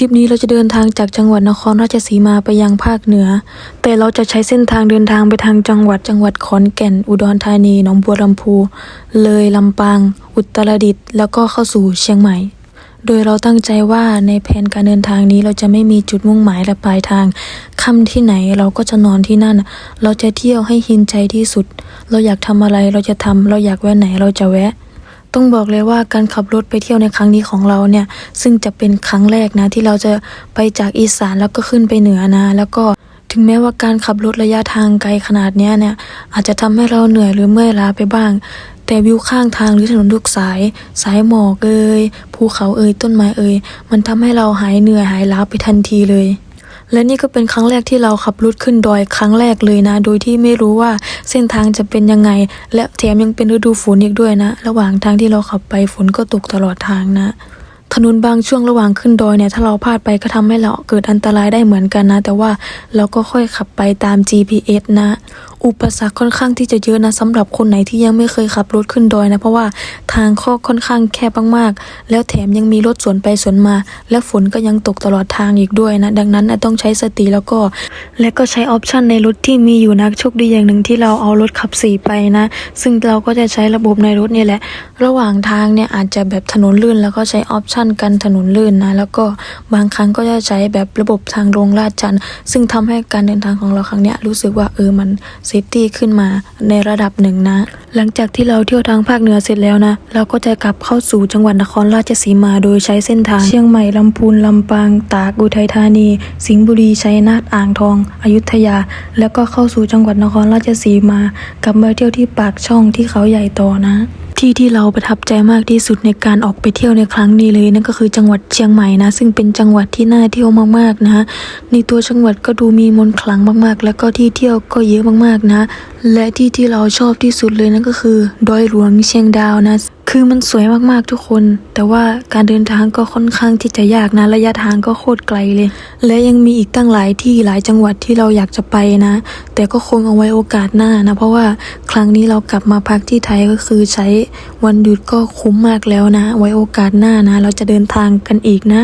ทริปนี้เราจะเดินทางจากจังหวัดนครราชสีมาไปยังภาคเหนือ แต่เราจะใช้เส้นทางเดินทางไปทางจังหวัดจังหวัดขอนแก่น อุดรธานี หนองบัวลำพู เลยลำปาง อุตรดิตถ์ แล้วก็เข้าสู่เชียงใหม่ โดยเราตั้งใจว่าในแผนการเดินทางนี้เราจะไม่มีจุดมุ่งหมายและปลายทางค่ำที่ไหนเราก็จะนอนที่นั่น เราจะเที่ยวให้หินใจที่สุด เราอยากทำอะไรเราจะทำเราอยากแวะไหนเราจะแวะ ต้องบอกเลยว่าการขับรถไปเที่ยวในครั้งนี้ของเราเนี่ย ซึ่งจะเป็นครั้งแรกนะ ที่เราจะไปจากอีสานแล้วก็ขึ้นไปเหนือนะ แล้วก็ถึงแม้ว่าการขับรถระยะทางไกลขนาดเนี้ยเนี่ย อาจจะทำให้เราเหนื่อยหรือเมื่อยล้าไปบ้าง แต่วิวข้างทางหรือถนนทุกสาย สายหมอกเอ่ยภูเขาเอ่ยต้นไม้เอ่ยมันทำให้เราหายเหนื่อยหายล้าไปทันทีเลย และนี่ก็เป็นครั้งแรกที่เราขับรถขึ้นดอยครั้งแรกเลยนะ โดยที่ไม่รู้ว่าเส้นทางจะเป็นยังไง และแถมยังเป็นฤดูฝนอีกด้วยนะ ระหว่างทางที่เราขับไปฝนก็ตกตลอดทางนะ ถนนบางช่วงระหว่างขึ้นดอยเนี่ยถ้าเราพลาดไปก็ทำให้เราเกิดอันตรายได้เหมือนกันนะ แต่ว่าเราก็ค่อยขับไปตาม GPS นะ อุปสรรคค่อนข้างที่จะเยอะนะสำหรับคนไหนที่ยังไม่เคยขับรถขึ้นดอยนะ เพราะว่าทางข้อค่อนข้างแคบมากๆ แล้วแถมยังมีรถสวนไปสวนมา และฝนก็ยังตกตลอดทางอีกด้วยนะ ดังนั้นนะต้องใช้สติแล้วก็ และก็ใช้ออปชันในรถที่มีอยู่นะโชคดีอย่างหนึ่งที่เราเอารถขับสี่ไปนะ ซึ่งเราก็จะใช้ระบบในรถนี่แหละ ระหว่างทางเนี่ยอาจจะแบบถนนลื่นแล้วก็ใช้ออปชันกันถนนลื่นนะ แล้วก็บางครั้งก็จะใช้แบบระบบทางลงลาดชัน ซึ่งทำให้การเดินทางของเราครั้งเนี้ยรู้สึกว่าเออมันเซฟตี้ขึ้นมาในระดับหนึ่งนะ หลังจากที่เราเที่ยวทางภาคเหนือเสร็จแล้วนะ เราก็จะกลับเข้าสู่จังหวัดนครราชสีมาโดยใช้เส้นทาง เชียงใหม่ลำพูนลำปางตากอุทัยธานี สิงห์บุรีชัยนาทอ่างทอง อยุธยา แล้วก็เข้าสู่จังหวัดนครราชสีมา กลับมาเที่ยวที่ปากช่องที่เขาใหญ่ต่อนะ ที่ที่เราประทับใจมากที่สุดในการออกไปเที่ยวในครั้งนี้เลยนั่นก็คือจังหวัดเชียงใหม่นะ ซึ่งเป็นจังหวัดที่น่าเที่ยวมากๆนะ ในตัวจังหวัดก็ดูมีมนต์ขลังมากๆ แล้วก็ที่เที่ยวก็เยอะมากๆนะ และที่ที่เราชอบที่สุดเลยนั่นก็คือ ดอยหลวงเชียงดาวนะ คือมันสวยมากๆทุกคน แต่ว่าการเดินทางก็ค่อนข้างที่จะยากนะ ระยะทางก็โคตรไกลเลย และยังมีอีกตั้งหลายที่หลายจังหวัดที่เราอยากจะไปนะ แต่ก็คงเอาไว้โอกาสหน้านะ เพราะว่าครั้งนี้เรากลับมาพักที่ไทยก็คือใช้วันหยุดก็คุ้มมากแล้วนะ ไว้โอกาสหน้านะ เราจะเดินทางกันอีกนะ